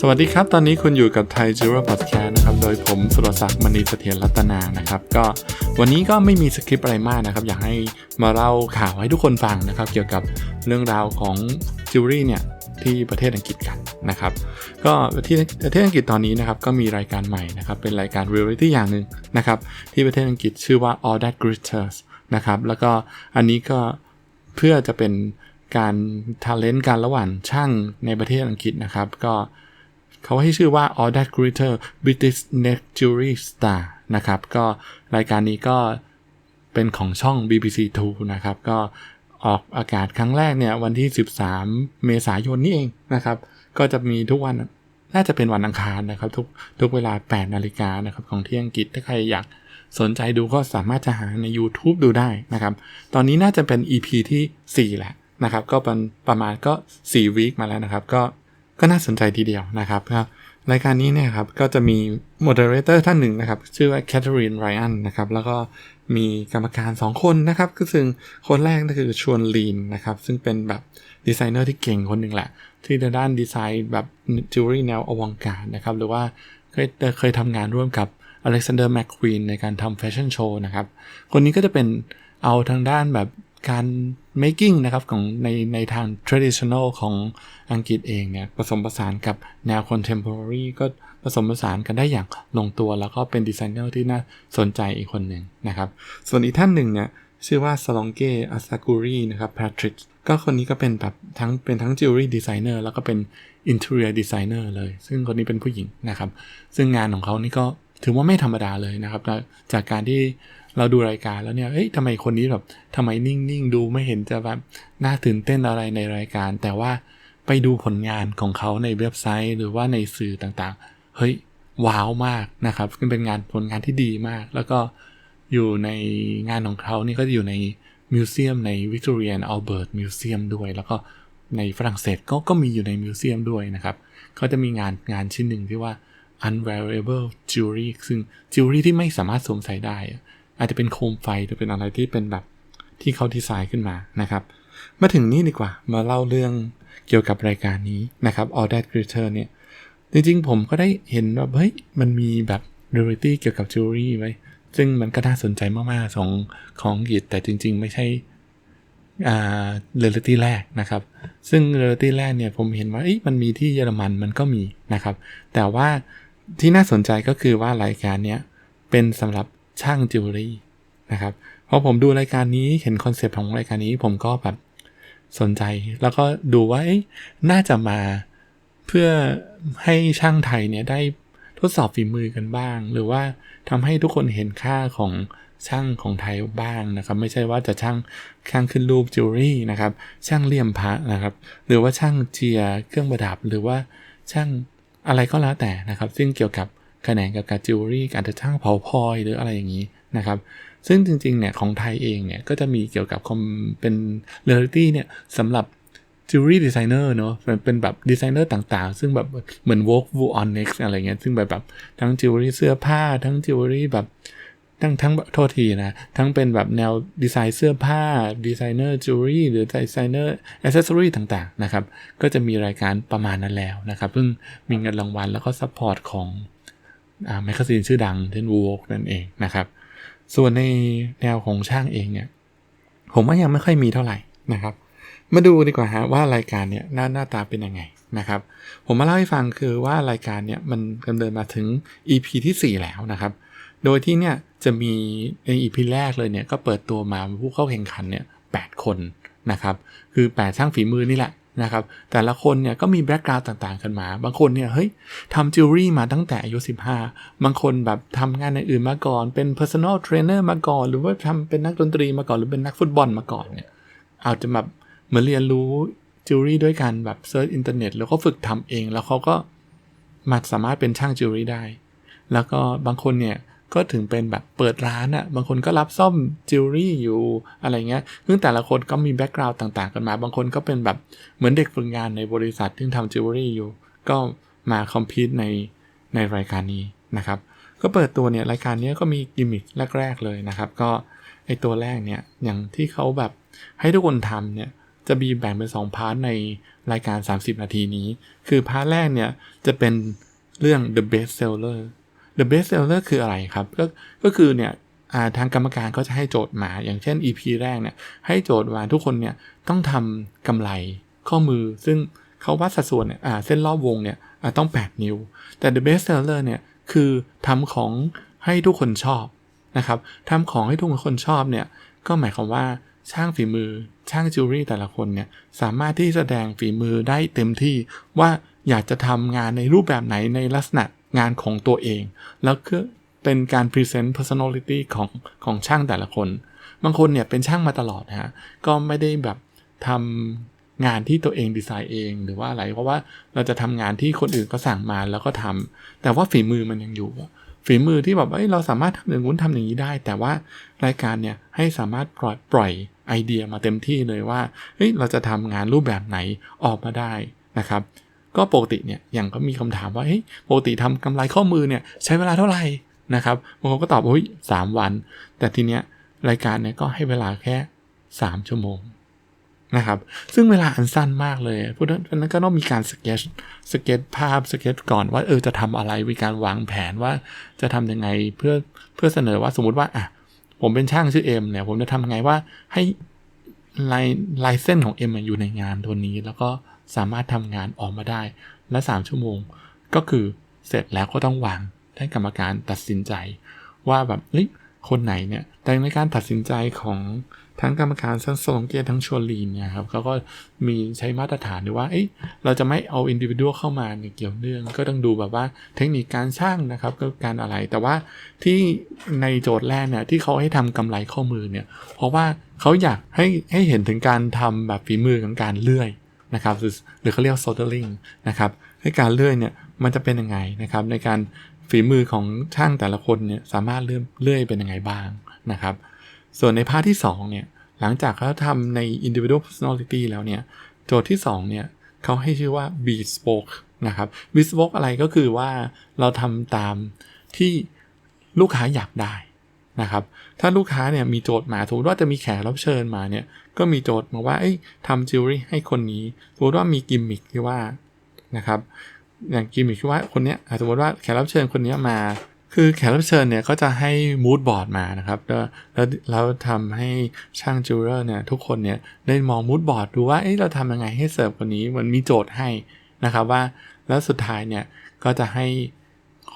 สวัสดีครับ ตอนนี้คุณอยู่กับไทยจิวเวอร์พอดแคสต์นะครับ โดยผมสุรศักดิ์มณีเสถียรรัตนานะครับ ก็วันนี้ก็ไม่มีสคริปต์อะไรมากนะครับ อยากให้มาเล่าข่าวให้ทุกคนฟังนะครับ เกี่ยวกับเรื่องราวของจิวเวลรี่เนี่ยที่ประเทศอังกฤษกันนะครับ ก็ที่ประเทศอังกฤษตอนนี้นะครับก็มีรายการใหม่นะครับ เป็นรายการเรียลลิตี้อย่างหนึ่งนะครับ ที่ประเทศอังกฤษชื่อว่า All That Glitters นะครับ แล้วก็อันนี้ก็เพื่อจะเป็นการทาเลนต์การระหว่างช่างในประเทศอังกฤษนะครับ ก็ เขาให้ชื่อว่า All That Glitter British Next Jewelry Star นะครับ ก็รายการนี้ก็เป็นของช่อง BBC 2นะครับ ก็ออกอากาศครั้งแรกเนี่ย วันที่ 13 เมษายนนี่เองนะครับ ก็จะมีทุกวันน่าจะเป็นวันอังคารนะครับ ทุกทุกเวลา 8 นาฬิกานะครับ ของที่อังกฤษถ้าใครอยากสนใจดูก็สามารถจะหาใน YouTube ดูได้นะครับ ตอนนี้น่าจะเป็น EP ที่ 4 แล้วนะครับ ก็เป็นประมาณก็ 4 วีคมาแล้วนะครับ ก็ ก็น่าสนใจทีเดียวนะครับรายการนี้เนี่ยครับก็จะมีโมเดเลเตอร์ท่านหนึ่งนะครับ ชื่อว่าแคทเธอรีนไรอันนะครับแล้วก็มีกรรมการ 2 คนนะครับก็ซึ่งคนแรกก็คือชวนลีนนะครับซึ่งเป็นแบบดีไซเนอร์ที่เก่งคนหนึ่งแหละ ที่ในด้านดีไซน์แบบจิวเวลรี่แนวอวังการนะครับ หรือว่าเคยเคยทำงานร่วมกับอเล็กซานเดอร์แมคควีนในการทำแฟชั่นโชว์นะครับ คนนี้ก็จะเป็นเอาทางด้านแบบการ making นะครับของในในทาง traditional ของอังกฤษเองเนี่ยผสมผสานกับแนว contemporary ก็ผสมผสานกันได้อย่างลงตัว แล้วก็เป็นดีไซเนอร์ที่น่าสนใจอีกคนหนึ่งนะครับ ส่วนอีกท่านหนึ่งเนี่ยชื่อว่าซาลองเกอาซากุรีนะครับแพทริกก็คนนี้ก็เป็นแบบทั้งเป็นทั้งจิวเวลรี่ดีไซเนอร์แล้วก็เป็นอินเทอร์เนียดีไซเนอร์เลย ซึ่งคนนี้เป็นผู้หญิงนะครับ ซึ่งงานของเขานี่ก็ถือว่าไม่ธรรมดาเลยนะครับ จากการที่ เราดูรายการแล้วเนี่ยเอ้ยทำไมคนนี้แบบทำไมนิ่งๆ ดูไม่เห็นจะแบบน่าตื่นเต้นอะไรในรายการ แต่ว่าไปดูผลงานของเขาในเว็บไซต์ หรือว่าในสื่อต่างๆ เฮ้ยว้าวมากนะครับเป็นงานผลงานที่ดีมาก แล้วก็อยู่ในงานของเขานี่ก็อยู่ในมิวเซียมในวิกตอเรียนอัลเบิร์ตมิวเซียมด้วย แล้วก็ในฝรั่งเศสก็ก็มีอยู่ในมิวเซียมด้วยนะครับเขาจะมีงานงานชิ้นหนึ่งที่ว่า unwearable jewelry ซึ่ง jewelry ที่ไม่สามารถสวมใส่ได้ อาจจะเป็นโคมไฟหรือเป็นอะไรที่เป็นแบบที่เขาดีไซน์ขึ้นมานะครับ มาถึงนี่ดีกว่ามาเล่าเรื่องเกี่ยวกับรายการนี้นะครับ All That Glitter เนี่ย จริงๆผมก็ได้เห็นว่าเฮ้ยมันมีแบบเรียลิตี้เกี่ยวกับจิวเวลรี่ไว้ ซึ่งมันก็น่าสนใจมากๆของของอังกฤษแต่จริง ๆ ไม่ใช่เรียลิตี้แรกนะครับ ซึ่งเรียลิตี้แรกเนี่ยผมเห็นว่ามันมีที่เยอรมันมันก็มีนะครับ แต่ว่าที่น่าสนใจก็คือว่ารายการเนี้ยเป็นสำหรับ ช่างจิวเวลรี่นะครับพอผมดูรายการนี้เห็นคอนเซปต์ของรายการนี้ผมก็แบบสนใจ แล้วก็ดูว่าน่าจะมาเพื่อให้ช่างไทยเนี่ยได้ทดสอบฝีมือกันบ้าง หรือว่าทำให้ทุกคนเห็นค่าของช่างของไทยบ้างนะครับ ไม่ใช่ว่าจะช่างช่างขึ้นรูปจิวเวลรี่นะครับ ช่างเลี่ยมพระนะครับ หรือว่าช่างเจียเครื่องประดับ หรือว่าช่างอะไรก็แล้วแต่นะครับ ซึ่งเกี่ยวกับ แขนงกับการจิวเวลรี่การจะช่างเผาพลอยหรืออะไรอย่างนี้นะครับซึ่งจริงๆเนี่ยของไทยเองเนี่ยก็จะมีเกี่ยวกับคอมเป็นเรียลิตี้เนี่ยสำหรับจิวเวลรี่ดีไซเนอร์เนาะเป็นแบบดีไซเนอร์ต่างๆ ซึ่งแบบเหมือน Vogue v o on Next อะไรเงี้ยซึ่งแบบแบบทั้งจิวเวลรี่เสื้อผ้า ทั้งจิวเวลรี่แบบทั้งทั้งโทษทีนะ ทั้งเป็นแบบแนวดีไซน์เสื้อผ้า ดีไซเนอร์จิวเวลรี่หรือดีไซเนอร์อ c เซสซอรี่ต่างๆ นะครับ ก็จะมีรายการประมาณนั้นแล้วนะครับ เพิ่งมีเงินรางวัลแล้วก็ซัพพอร์ตของ แมกกาซีนชื่อดังเช่น Vogue นั่นเองนะครับ ส่วนในแนวของช่างเองเนี่ย ผมว่ายังไม่ค่อยมีเท่าไหร่นะครับ มาดูดีกว่าฮะว่ารายการเนี่ยหน้าหน้าตาเป็นยังไงนะครับ ผมมาเล่าให้ฟังคือว่ารายการเนี่ยมันดำเนินมาถึง EP ที่ 4 แล้วนะครับ โดยที่เนี่ยจะมีใน EP แรกเลยเนี่ยก็เปิดตัวมาผู้เข้าแข่งขันเนี่ยแคนนะครับ คือ 8 ช่างฝีมือนี่แหละ นะครับแต่ละคนเนี่ยก็มีแบ็กกราวด์ต่างๆกันมา บางคนเนี่ยเฮ้ยทำจิวเวลรี่มาตั้งแต่อายุ 15 บางคนแบบทำงานในอื่นมาก่อน เป็น personal trainer มาก่อน หรือว่าทำเป็นนักดนตรีมาก่อน หรือเป็นนักฟุตบอลมาก่อนเนี่ยอาจจะแบบเหมือนเรียนรู้จิวเวลรี่ด้วยกันแบบเซิร์ชอินเทอร์เน็ตแล้วก็ฝึกทำเอง แล้วเขาก็มาสามารถเป็นช่างจิวเวลรี่ได้ แล้วก็บางคนเนี่ย ก็ถึงเป็นแบบเปิดร้านอะ่ะ บางคนก็รับซ่อมจิวเวลรี่อยู่อะไรเงี้ย ซึ่งแต่ละคนก็มีแบ็กกราวด์ต่าง ๆ กันมา บางคนก็เป็นแบบเหมือนเด็กฝึกงานในบริษัทที่ทำจิวเวลรี่อยู่ ก็มาคอมพิวต์ในในรายการนี้นะครับ ก็เปิดตัวเนี่ยรายการนี้ก็มีกิมมิคแรก ๆ เลยนะครับ ก็ไอตัวแรกเนี่ยอย่างที่เขาแบบให้ทุกคนทำเนี่ยจะมีแบ่งเป็น2พาร์ทในรายการ 30 นาทีนี้ คือพาร์ทแรกเนี่ยจะเป็นเรื่อง the best seller the best seller คืออะไรครับ ก็ก็คือเนี่ยทางกรรมการก็จะให้โจทย์มาอย่างเช่น EP แรกเนี่ยให้โจทย์มาทุกคนเนี่ยต้องทำกำไรข้อมือ ซึ่งเขาวัดสัดส่วนเนี่ยเส้นรอบวงเนี่ยต้อง 8 นิ้ว แต่ the best seller เนี่ยคือทำของให้ทุกคนชอบนะครับทำของให้ทุกคนชอบเนี่ยก็หมายความว่าช่างฝีมือช่างจิวเวลรี่แต่ละคนเนี่ยสามารถที่แสดงฝีมือได้เต็มที่ว่าอยากจะทำงานในรูปแบบไหนในลักษณะ งานของตัวเอง แล้วก็เป็นการ present personality ของของช่างแต่ละคน บางคนเนี่ยเป็นช่างมาตลอดนะฮะก็ไม่ได้แบบทำงานที่ตัวเองดีไซน์เองหรือว่าอะไร เพราะว่าเราจะทำงานที่คนอื่นก็สั่งมาแล้วก็ทำแต่ว่าฝีมือมันยังอยู่ฝีมือที่แบบเอ้ยเราสามารถทำอย่างนู้นทำอย่างนี้ได้ แต่ว่ารายการเนี่ยให้สามารถปล่อยปล่อยไอเดียมาเต็มที่เลยว่าเฮ้ยเราจะทำงานรูปแบบไหนออกมาได้นะครับ ก็ปกติเนี่ยอย่างก็มีคำถามว่าเฮ้ยปกติทำกำไรข้อมือเนี่ยใช้เวลาเท่าไหร่นะครับบางคนก็ตอบว่าสามวัน แต่ทีเนี้ยรายการเนี่ยก็ให้เวลาแค่ 3 ชั่วโมงนะครับซึ่งเวลาอันสั้นมากเลยเพราะนั้นก็ต้องมีการสเก็ตสเก็ตภาพสเก็ตก่อนว่าเออจะทำอะไรมีการวางแผนว่าจะทำยังไงเพื่อเพื่อเสนอว่าสมมุติว่าอะผมเป็นช่างชื่อเอ็มเนี่ยผมจะทำยังไงว่าให้ลายลายเส้นของเอ็มอยู่ในงานตัวนี้แล้วก็ สามารถทำงานออกมาได้และ 3 ชั่วโมง ก็คือเสร็จแล้วก็ต้องวางให้กรรมการตัดสินใจ ว่าแบบเฮ้ยคนไหนเนี่ยแต่ในการตัดสินใจของทั้งกรรมการทั้งโซงเกียทั้งชวลีนเนี่ยครับเขาก็มีใช้มาตรฐานด้วยว่าเอ้ยเราจะไม่เอาอินดิวิวเข้ามาในเกี่ยวเนื่อง ก็ต้องดูแบบว่าเทคนิคการช่างนะครับก็การอะไร แต่ว่าที่ในโจทย์แรกเนี่ยที่เขาให้ทำกำไรข้อมือเนี่ย เพราะว่าเขาอยากให้ให้เห็นถึงการทำแบบฝีมือของการเลื่อย นะครับหรือเขาเรียก soldering นะครับให้การเลื่อยเนี่ยมันจะเป็นยังไงนะครับในการฝีมือของช่างแต่ละคนเนี่ยสามารถเลื่อยเลื่อยเป็นยังไงบ้างนะครับ ส่วนในพาร์ทที่2เนี่ยหลังจากเขาทำใน individual personality แล้วเนี่ยโจทย์ที่2เนี่ยเขาให้ชื่อว่า bespoke นะครับ bespoke อะไรก็คือว่าเราทำตามที่ลูกค้าอยากได้ นะครับ ถ้าลูกค้าเนี่ยมีโจทย์มาสมมติว่าจะมีแขกรับเชิญมาเนี่ย ก็มีโจทย์มาว่าทำจิวเวลรี่ให้คนนี้ สมมติว่ามีกิมมิคที่ว่านะครับ อย่างกิมมิคที่ว่าคนเนี้ยสมมติว่าแขกรับเชิญคนนี้มา คือแขกรับเชิญเนี่ยก็จะให้มูดบอร์ดมานะครับ แล้วแล้วแล้วทำให้ช่างจูเรอร์เนี่ยทุกคนเนี่ยได้มองมูดบอร์ดดูว่าเอ้เราทำยังไงให้เสิร์ฟคนนี้มันมีโจทย์ให้นะครับว่า แล้วสุดท้ายเนี่ยก็จะให้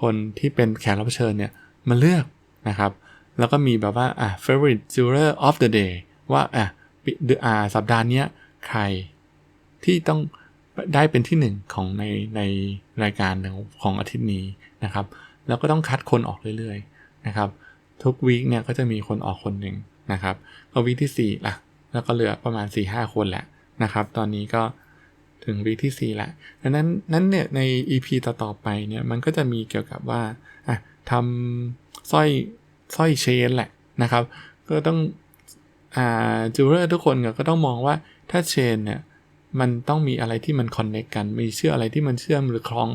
คนที่เป็นแขกรับเชิญเนี่ยมาเลือกนะครับ แล้วก็มีแบบว่าอะ favorite juror of the day ว่าอะอ่าสัปดาห์นี้ใครที่ต้องได้เป็นที่หนึ่งของในในรายการของอาทิตย์นี้นะครับ แล้วก็ต้องคัดคนออกเรื่อยๆนะครับทุกวีคเนี่ยก็จะมีคนออกคนหนึ่งนะครับพอวีคที่4ล่ะแล้วก็เหลือประมาณ 4-5 คนแหละนะครับ ตอนนี้ก็ถึงวีคที่ 4 ละดังนั้นนั้นเนี่ยใน EP ต่อๆไปเนี่ยมันก็จะมีเกี่ยวกับว่าอะทำสร้อย สร้อยเชนแหละนะครับ ก็ต้องอ่าจูเลอร์ทุกคนก็ต้องมองว่าถ้าเชนเนี่ยมันต้องมีอะไรที่มันคอนเนคกัน มีเชื่ออะไรที่มันเชื่อมหรือคล้อง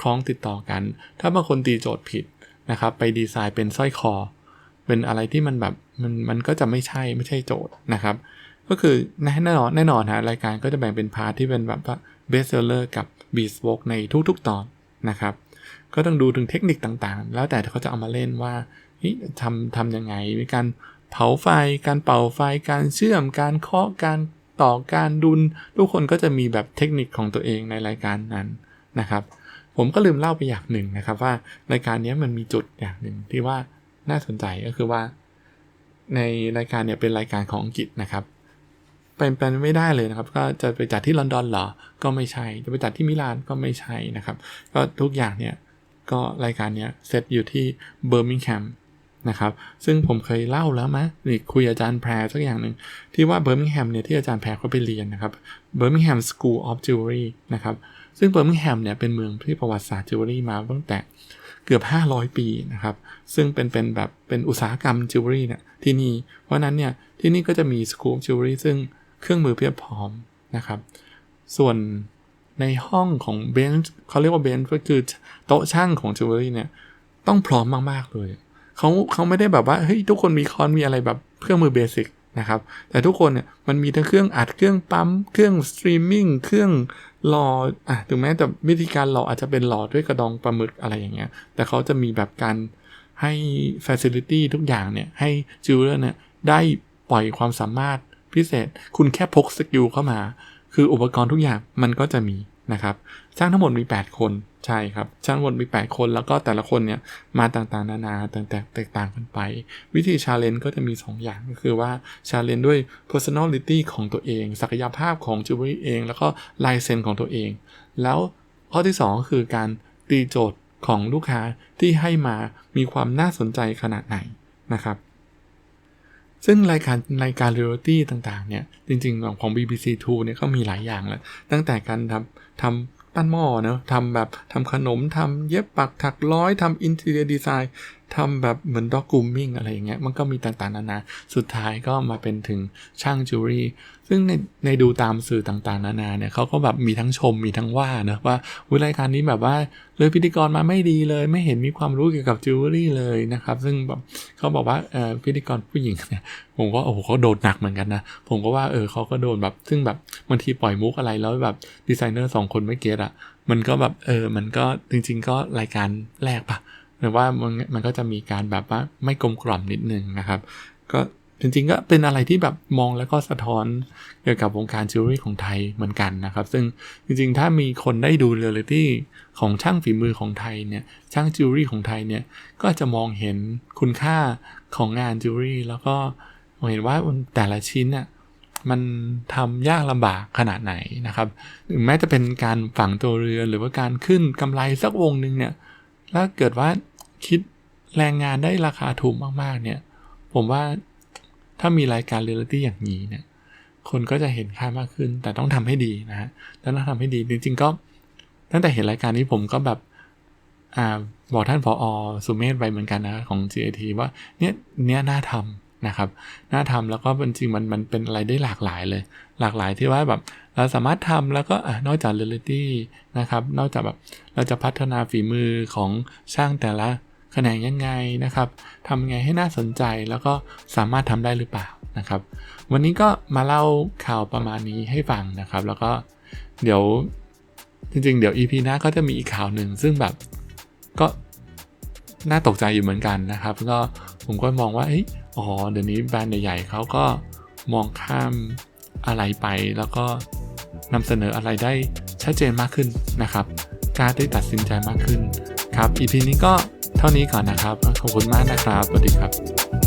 คล้องติดต่อกัน ถ้าบางคนตีโจทย์ผิดนะครับ ไปดีไซน์เป็นสร้อยคอ เป็นอะไรที่มันแบบมันมันก็จะไม่ใช่ไม่ใช่โจทย์นะครับ ก็คือแน่นอนแน่นอนฮะรายการก็จะแบ่งเป็นพาร์ทที่เป็นแบบว่าเบสเซอร์กับบีสโวกในทุกๆตอนนะครับ ก็ต้องดูถึงเทคนิคต่างๆ แล้วแต่เขาจะเอามาเล่นว่า ทำทำยังไงมีการเผาไฟ การเป่าไฟ การเชื่อม การเคาะ การต่อ การดุล ทุกคนก็จะมีแบบเทคนิคของตัวเองในรายการนั้นนะครับ ผมก็ลืมเล่าไปอย่างหนึ่งนะครับว่ารายการนี้มันมีจุดอย่างหนึ่งที่ว่าน่าสนใจก็คือว่า ในรายการเนี่ยเป็นรายการของอังกฤษนะครับเป็นไปไม่ได้เลยนะครับ ก็จะไปจัดที่ลอนดอนเหรอ ก็ไม่ใช่ จะไปจัดที่มิลานก็ไม่ใช่นะครับ ก็ทุกอย่างเนี่ย ก็รายการเนี้ยเซตอยู่ที่เบอร์มิงแฮม นะครับ ซึ่งผมเคยเล่าแล้วมะนี่คุยอาจารย์แพรสักอย่างหนึ่งที่ว่าเบอร์มิงแฮมเนี่ยที่อาจารย์แพรเขาไปเรียนนะครับเบอร์มิงแฮมสกูลออฟจิวเวลรี่นะครับ ซึ่งเบอร์มิงแฮมเนี่ยเป็นเมืองที่ประวัติศาสตร์จิวเวลรี่มาตั้งแต่เกือบ 500 ปีนะครับ ซึ่งเป็นเป็นแบบเป็นอุตสาหกรรมจิวเวลรี่เนี่ยที่นี่ เพราะนั้นเนี่ยที่นี่ก็จะมีสกู๊ปจิวเวลรี่ซึ่งเครื่องมือเพียบพร้อมนะครับ ส่วนในห้องของเบนซ์เขาเรียกว่าเบนซ์ก็คือโต๊ะช่างของจิวเวลรี่เนี่ยต้องพร้อมมาก ๆ เลย เขาเขาไม่ได้แบบว่าเฮ้ยทุกคนมีคอนมีอะไรแบบเครื่องมือเบสิกนะครับแต่ทุกคนเนี่ยมันมีทั้งเครื่องอัดเครื่องปั๊มเครื่องสตรีมมิ่งเครื่องหล่ออะถึงแม้แต่วิธีการหล่ออาจจะเป็นหล่อด้วยกระดองปลาหมึกอะไรอย่างเงี้ย แต่เขาจะมีแบบการให้ Facility ทุกอย่างเนี่ย ให้จิวเวอร์เนี่ยได้ปล่อยความสามารถพิเศษ คุณแค่พกสกิลเข้ามา คืออุปกรณ์ทุกอย่างมันก็จะมี นะครับช่างทั้งหมดมี 8 คนใช่ครับช่างทั้งหมดมี 8 คนแล้วก็แต่ละคนเนี่ยมาต่างๆ นานาต่างๆแตกต่างกันไป วิธีชาเลนจ์ก็จะมี 2 อย่างก็คือว่าชาเลนจ์ด้วย personality ของตัวเอง ศักยภาพของจิวเวลรี่เอง แล้วก็ลายเซ็นของตัวเอง แล้วข้อที่2ก็คือการตีโจทย์ของลูกค้าที่ให้มามีความน่าสนใจขนาดไหนนะครับซึ่งรายการรายการเรียลิตี้ต่างๆเนี่ยจริงๆของ BBC 2เนี่ยก็มีหลายอย่างแหละตั้งแต่การทำ ทำปั้นหม้อเนาะทำแบบทำขนมทำเย็บปักถักร้อยทำอินเทอร์ดีไซน์ ทำแบบเหมือนด็อกกูมิ่งอะไรอย่างเงี้ยมันก็มีต่างๆนานา สุดท้ายก็มาเป็นถึงช่างจิวเวลรี่ ซึ่งในในดูตามสื่อต่างๆ นานาเนี่ยเขาก็แบบมีทั้งชมมีทั้งว่านะว่าวิรายการนี้แบบว่าเลยพิธีกรมาไม่ดีเลย ไม่เห็นมีความรู้เกี่ยวกับจิวเวลรี่เลยนะครับ ซึ่งแบบเขาบอกว่าเออพิธีกรผู้หญิงเนี่ยผมก็โอ้โหเขาโดนหนักเหมือนกันนะผมก็ว่าเออเขาก็โดนแบบซึ่งแบบบางทีปล่อยมุกอะไรแล้วแบบดีไซเนอร์สองคนไม่เก็ตอะมันก็แบบเออมันก็จริง ๆ ก็รายการแรกปะ หรือว่ามันมันก็จะมีการแบบว่าไม่กลมกล่อมนิดนึงนะครับ ก็จริงๆก็เป็นอะไรที่แบบมองแล้วก็สะท้อนเกี่ยวกับวงการจิวเวลรี่ของไทยเหมือนกันนะครับ ซึ่งจริงๆ ถ้ามีคนได้ดูเรียลิตี้ของช่างฝีมือของไทยเนี่ยช่างจิวเวลรี่ของไทยเนี่ยก็จะมองเห็นคุณค่าของงานจิวเวลรี่แล้วก็เห็นว่าแต่ละชิ้นน่ะมันทำยากลำบากขนาดไหนนะครับถึงแม้จะเป็นการฝังตัวเรือนหรือว่าการขึ้นกำไรสักวงหนึ่งเนี่ย ถ้าเกิดว่าคิดแรงงานได้ราคาถูกมากๆ เนี่ย ผมว่าถ้ามีรายการเรียลิตี้อย่างนี้เนี่ย คนก็จะเห็นค่ามากขึ้น แต่ต้องทำให้ดีนะฮะแล้วต้องทำให้ดี จริง ๆ ก็ ตั้งแต่เห็นรายการนี้ผมก็แบบอ่าบอกท่านผออสุเมธไปเหมือนกันนะของ GAT ว่าเนี่ยเนี่ยน่าทำ นะครับน่าทำแล้วก็จริงๆมันมันเป็นอะไรได้หลากหลายเลย หลากหลายที่ว่าแบบเราสามารถทำแล้วก็นอกจากเรียลิตี้นะครับนอกจากแบบเราจะพัฒนาฝีมือของช่างแต่ละแขนงยังไงนะครับทำยังไงให้น่าสนใจแล้วก็สามารถทำได้หรือเปล่านะครับ วันนี้ก็มาเล่าข่าวประมาณนี้ให้ฟังนะครับ แล้วก็เดี๋ยวจริงๆ เดี๋ยว EP หน้าก็จะมีอีกข่าวหนึ่งซึ่งแบบก็น่าตกใจอยู่เหมือนกันนะครับ ก็ผมก็มองว่า อ๋อเดี๋ยวนี้แบรนด์ใหญ่ๆเขาก็มองข้ามอะไรไป แล้วก็นำเสนออะไรได้ชัดเจนมากขึ้นนะครับกล้าได้ตัดสินใจมากขึ้นครับอีพีนี้ก็เท่านี้ก่อนนะครับ ขอบคุณมากนะครับ สวัสดีครับ